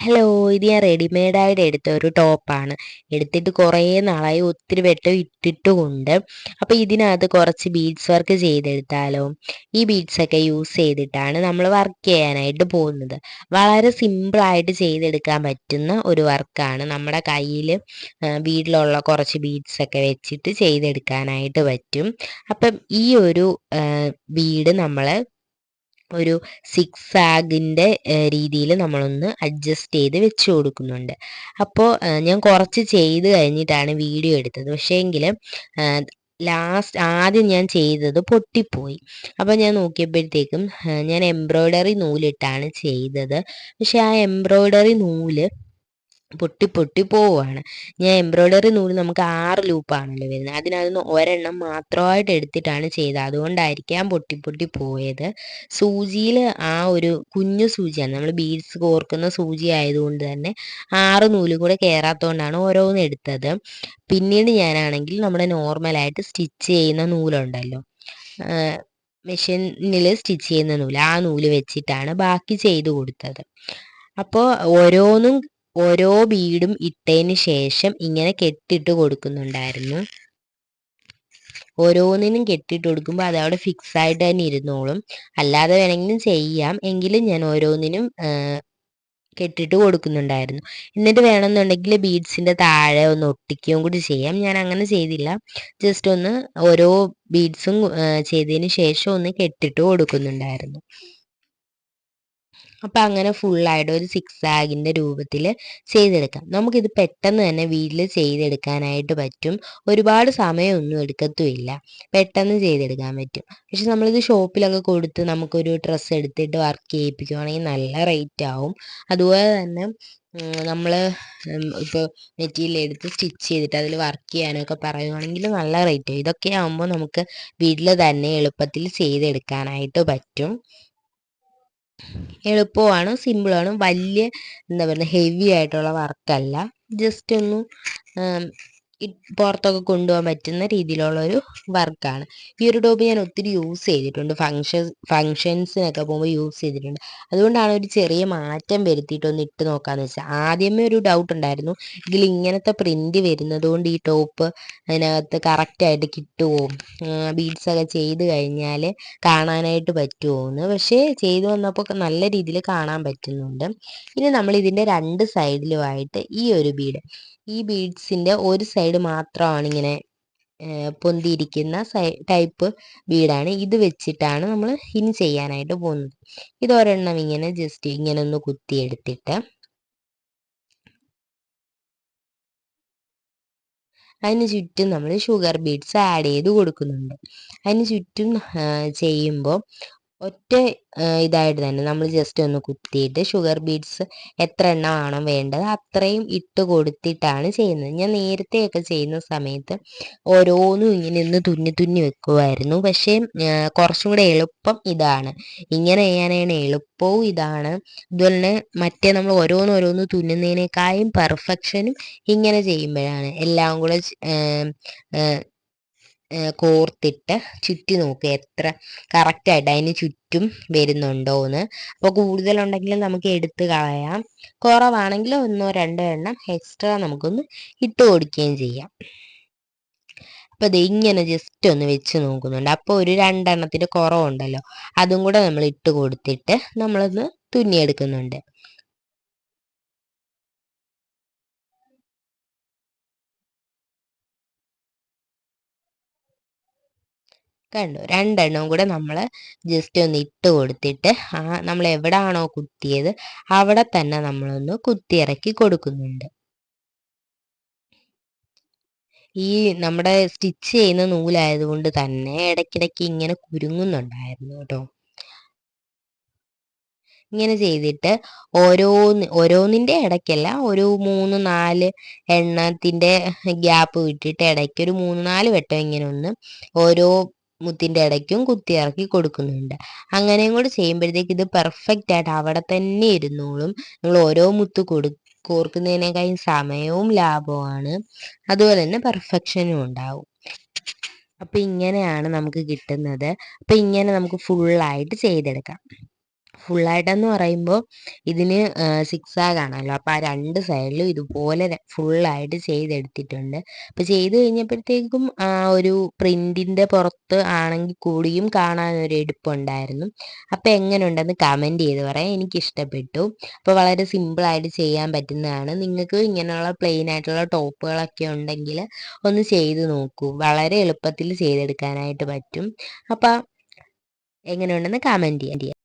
Hello ഇത് ഞാൻ റെഡിമെയ്ഡായിട്ട് എടുത്ത ഒരു ടോപ്പാണ് എടുത്തിട്ട് കുറേ നാളായി ഒത്തിരി വെട്ടം ഇട്ടിട്ടുമുണ്ട്. അപ്പോൾ ഇതിനകത്ത് കുറച്ച് ബീഡ്സ് വർക്ക് ചെയ്തെടുത്താലോ? ഈ ബീഡ്സൊക്കെ യൂസ് ചെയ്തിട്ടാണ് നമ്മൾ വർക്ക് ചെയ്യാനായിട്ട് പോകുന്നത്. വളരെ സിമ്പിളായിട്ട് ചെയ്തെടുക്കാൻ പറ്റുന്ന ഒരു വർക്കാണ് നമ്മുടെ കയ്യിൽ വീട്ടിലുള്ള കുറച്ച് ബീഡ്സൊക്കെ വെച്ചിട്ട് ചെയ്തെടുക്കാനായിട്ട് പറ്റും. അപ്പം ഈ ഒരു വീട് നമ്മൾ ഒരു സിക്സ് ആഗിന്റെ രീതിയിൽ നമ്മളൊന്ന് അഡ്ജസ്റ്റ് ചെയ്ത് വെച്ച് കൊടുക്കുന്നുണ്ട്. അപ്പോൾ ഞാൻ കുറച്ച് ചെയ്ത് കഴിഞ്ഞിട്ടാണ് വീഡിയോ എടുത്തത്. പക്ഷേ ലാസ്റ്റ് ആദ്യം ഞാൻ ചെയ്തത് പൊട്ടിപ്പോയി. അപ്പോൾ ഞാൻ നോക്കിയപ്പോഴത്തേക്കും ഞാൻ എംബ്രോയ്ഡറി നൂലിട്ടാണ് ചെയ്തത്. പക്ഷേ ആ എംബ്രോയ്ഡറി നൂൽ പൊട്ടി പൊട്ടി പോവുകയാണ് ഞാൻ എംബ്രോയ്ഡറി നൂൽ നമുക്ക് ആറ് ലൂപ്പാണല്ലോ വരുന്നത്. അതിനകത്ത് ഒരെണ്ണം മാത്രമായിട്ട് എടുത്തിട്ടാണ് ചെയ്തത്. അതുകൊണ്ടായിരിക്കാം പൊട്ടി പൊട്ടി പോയത്. സൂചിയിൽ ആ ഒരു കുഞ്ഞു സൂചിയാണ്. നമ്മൾ ബീഡ്സ് കോർക്കുന്ന സൂചി ആയതുകൊണ്ട് തന്നെ ആറ് നൂൽ കൂടെ കയറാത്തതുകൊണ്ടാണ് ഓരോന്ന് എടുത്തത്. പിന്നീട് ഞാനാണെങ്കിൽ നമ്മുടെ നോർമലായിട്ട് സ്റ്റിച്ച് ചെയ്യുന്ന നൂലുണ്ടല്ലോ. മെഷീനിൽ സ്റ്റിച്ച് ചെയ്യുന്ന നൂൽ. ആ നൂൽ വെച്ചിട്ടാണ് ബാക്കി ചെയ്തു കൊടുത്തത്. അപ്പോൾ ഓരോന്നും ഓരോ ബീഡും ഇട്ടതിന് ശേഷം ഇങ്ങനെ കെട്ടിട്ട് കൊടുക്കുന്നുണ്ടായിരുന്നു. ഓരോന്നിനും കെട്ടിട്ട് കൊടുക്കുമ്പോൾ അതവിടെ ഫിക്സ് ആയിട്ട് തന്നെ ഇരുന്നോളും. അല്ലാതെ വേണമെങ്കിലും ചെയ്യാം. എങ്കിലും ഞാൻ ഓരോന്നിനും കെട്ടിട്ട് കൊടുക്കുന്നുണ്ടായിരുന്നു. എന്നിട്ട് വേണമെന്നുണ്ടെങ്കിൽ ബീഡ്സിന്റെ താഴെ ഒന്ന് ഒട്ടിക്കുകയും കൂടി ചെയ്യാം. ഞാൻ അങ്ങനെ ചെയ്തില്ല. ജസ്റ്റ് ഒന്ന് ഓരോ ബീഡ്സും ചെയ്തതിന് ശേഷം ഒന്ന് കെട്ടിട്ട് കൊടുക്കുന്നുണ്ടായിരുന്നു. അപ്പോൾ അങ്ങനെ ഫുള്ളായിട്ട് ഒരു സിക്സ് ആഗിന്റെ രൂപത്തിൽ ചെയ്തെടുക്കാം. നമുക്കിത് പെട്ടെന്ന് തന്നെ വീട്ടിൽ ചെയ്തെടുക്കാനായിട്ട് പറ്റും. ഒരുപാട് സമയമൊന്നും എടുക്കത്തുമില്ല. പെട്ടെന്ന് ചെയ്തെടുക്കാൻ പറ്റും. പക്ഷെ നമ്മളിത് ഷോപ്പിലൊക്കെ കൊടുത്ത് നമുക്കൊരു ഡ്രസ്സ് എടുത്തിട്ട് വർക്ക് ചെയ്യിപ്പിക്കുവാണെങ്കിൽ നല്ല റേറ്റ് ആവും. അതുപോലെ തന്നെ നമ്മൾ ഇപ്പോൾ മെറ്റീരിയൽ എടുത്ത് സ്റ്റിച്ച് ചെയ്തിട്ട് അതിൽ വർക്ക് ചെയ്യാനൊക്കെ പറയുവാണെങ്കിൽ നല്ല റേറ്റ് ഇതൊക്കെ ആകുമ്പോൾ നമുക്ക് വീട്ടിൽ തന്നെ എളുപ്പത്തിൽ ചെയ്തെടുക്കാനായിട്ട് പറ്റും. എളുപ്പമാണ് സിമ്പിളാണ് വലിയ എന്താ പറയുക ഹെവി ആയിട്ടുള്ള വർക്കല്ല. ജസ്റ്റ് ഒന്ന് പുറത്തൊക്കെ കൊണ്ടുപോകാൻ പറ്റുന്ന രീതിയിലുള്ള ഒരു വർക്കാണ്. ഈ ഒരു ടോപ്പ് ഞാൻ ഒത്തിരി യൂസ് ചെയ്തിട്ടുണ്ട്. ഫങ്ഷൻ ഫങ്ഷൻസിനൊക്കെ പോകുമ്പോൾ യൂസ് ചെയ്തിട്ടുണ്ട്. അതുകൊണ്ടാണ് ഒരു ചെറിയ മാറ്റം വരുത്തിയിട്ടൊന്ന് ഇട്ട് നോക്കാന്ന് വെച്ചാൽ ആദ്യമേ ഒരു ഡൗട്ട് ഉണ്ടായിരുന്നു. ഇതിൽ ഇങ്ങനത്തെ പ്രിന്റ് വരുന്നത് കൊണ്ട് ഈ ടോപ്പ് അതിനകത്ത് കറക്റ്റായിട്ട് കിട്ടുമോ ബീഡ്സ് ഒക്കെ ചെയ്ത് കഴിഞ്ഞാൽ കാണാനായിട്ട് പറ്റുമോ എന്ന്. പക്ഷേ ചെയ്തു വന്നപ്പോൾ നല്ല രീതിയിൽ കാണാൻ പറ്റുന്നുണ്ട്. ഇനി നമ്മൾ ഇതിന്റെ രണ്ട് സൈഡിലുമായിട്ട് ഈ ഒരു ബീഡ് ഈ ബീഡ്സിന്റെ ഒരു സൈഡ് മാത്രമാണ് ഇങ്ങനെ പൊന്തിയിരിക്കുന്ന സൈ ടൈപ്പ് ബീഡാണ്. ഇത് വെച്ചിട്ടാണ് നമ്മൾ ഇനി ചെയ്യാനായിട്ട് പോകുന്നത്. ഇതൊരെണ്ണം ഇങ്ങനെ ജസ്റ്റ് ഇങ്ങനെ ഒന്ന് കുത്തിയെടുത്തിട്ട് അതിന് ചുറ്റും നമ്മൾ ഷുഗർ ബീഡ്സ് ആഡ് ചെയ്ത് കൊടുക്കുന്നുണ്ട്. അതിന് ചുറ്റും ചെയ്യുമ്പോൾ ഒറ്റ ഇതായിട്ട് തന്നെ നമ്മൾ ജസ്റ്റ് ഒന്ന് കുത്തിയിട്ട് ഷുഗർ ബീഡ്സ് എത്ര എണ്ണം ആണോ വേണ്ടത് അത്രയും ഇട്ട് കൊടുത്തിട്ടാണ് ചെയ്യുന്നത്. ഞാൻ നേരത്തെയൊക്കെ ചെയ്യുന്ന സമയത്ത് ഓരോന്നും ഇങ്ങനെ ഒന്ന് തുന്നി തുന്നി വെക്കുമായിരുന്നു പക്ഷേ കുറച്ചും കൂടെ എളുപ്പം ഇതാണ്. ഇങ്ങനെ ചെയ്യാനാണ് എളുപ്പവും ഇതാണ്. അതുപോലെ മറ്റേ നമ്മൾ ഓരോന്നോരോന്ന് ഓരോന്ന് തുന്നുന്നതിനേക്കാളും പെർഫെക്ഷനും ഇങ്ങനെ ചെയ്യുമ്പോഴാണ്. എല്ലാം കൂടെ കോർത്തിട്ട് ചുറ്റി നോക്കുക എത്ര കറക്റ്റായിട്ട് അതിന് ചുറ്റും വരുന്നുണ്ടോ എന്ന് അപ്പോൾ കൂടുതലുണ്ടെങ്കിൽ നമുക്ക് എടുത്ത് കളയാം. കുറവാണെങ്കിൽ ഒന്നോ രണ്ടോ എണ്ണം എക്സ്ട്രാ നമുക്കൊന്ന് ഇട്ട് കൊടുക്കുകയും ചെയ്യാം. അപ്പോൾ ഇത് ഇങ്ങനെ ജസ്റ്റ് ഒന്ന് വെച്ച് നോക്കുന്നുണ്ട്. അപ്പോൾ ഒരു രണ്ടെണ്ണത്തിന്റെ കുറവുണ്ടല്ലോ. അതും കൂടെ നമ്മൾ ഇട്ട് കൊടുത്തിട്ട് നമ്മളൊന്ന് തുന്നിയെടുക്കുന്നുണ്ട്. കണ്ടു. രണ്ടെണ്ണവും കൂടെ നമ്മൾ ജസ്റ്റ് ഒന്ന് ഇട്ട് കൊടുത്തിട്ട് ആ നമ്മൾ എവിടാണോ കുത്തിയത് അവിടെ തന്നെ നമ്മളൊന്ന് കുത്തിയിറക്കി കൊടുക്കുന്നുണ്ട്. ഈ നമ്മുടെ സ്റ്റിച്ച് ചെയ്യുന്ന നൂലായതുകൊണ്ട് തന്നെ ഇടയ്ക്കിടയ്ക്ക് ഇങ്ങനെ കുരുങ്ങുന്നുണ്ടായിരുന്നു കേട്ടോ. ഇങ്ങനെ ചെയ്തിട്ട് ഓരോന്ന് ഓരോന്നിന്റെ ഇടയ്ക്കല്ല ഒരു മൂന്ന് നാല് എണ്ണത്തിന്റെ ഗ്യാപ്പ് വിട്ടിട്ട് ഇടയ്ക്ക് ഒരു മൂന്ന് നാല് വട്ടം ഇങ്ങനെ ഒന്ന് ഓരോ മുത്തിന്റെ ഇടയ്ക്കും കുത്തി ഇറക്കി കൊടുക്കുന്നുണ്ട്. അങ്ങനെയും കൂടി ചെയ്യുമ്പോഴത്തേക്ക് ഇത് പെർഫെക്റ്റ് ആയിട്ട് അവിടെ തന്നെ ഇരുന്നോളും. നിങ്ങൾ ഓരോ മുത്ത് കൊടു കോർക്കുന്നതിനേക്കാളും സമയവും ലാഭവുമാണ്. അതുപോലെ തന്നെ പെർഫെക്ഷനും ഉണ്ടാവും. അപ്പം ഇങ്ങനെയാണ് നമുക്ക് കിട്ടുന്നത്. അപ്പം ഇങ്ങനെ നമുക്ക് ഫുള്ളായിട്ട് ചെയ്തെടുക്കാം. ഫുള്ളായിട്ടെന്ന് പറയുമ്പോൾ ഇതിന് സിക്സ് ആണല്ലോ. അപ്പോൾ ആ രണ്ട് സൈഡിലും ഇതുപോലെ ഫുള്ളായിട്ട് ചെയ്തെടുത്തിട്ടുണ്ട്. അപ്പോൾ ചെയ്ത് കഴിഞ്ഞപ്പോഴത്തേക്കും ഒരു പ്രിന്റിന്റെ പുറത്ത് ആണെങ്കിൽ കൂടിയും കാണാൻ കാണാനൊരു എടുപ്പുണ്ടായിരുന്നു. അപ്പോൾ എങ്ങനെയുണ്ടെന്ന് കമന്റ് ചെയ്ത് പറയാം എനിക്ക് ഇഷ്ടപ്പെട്ടു അപ്പോൾ വളരെ സിമ്പിളായിട്ട് ചെയ്യാൻ പറ്റുന്നതാണ്. നിങ്ങൾക്ക് ഇങ്ങനെയുള്ള പ്ലെയിൻ ആയിട്ടുള്ള ടോപ്പുകളൊക്കെ ഉണ്ടെങ്കിൽ ഒന്ന് ചെയ്ത് നോക്കൂ. വളരെ എളുപ്പത്തിൽ ചെയ്തെടുക്കാനായിട്ട് പറ്റും. അപ്പോൾ എങ്ങനെയുണ്ടെന്ന് കമന്റ് ചെയ്യാം.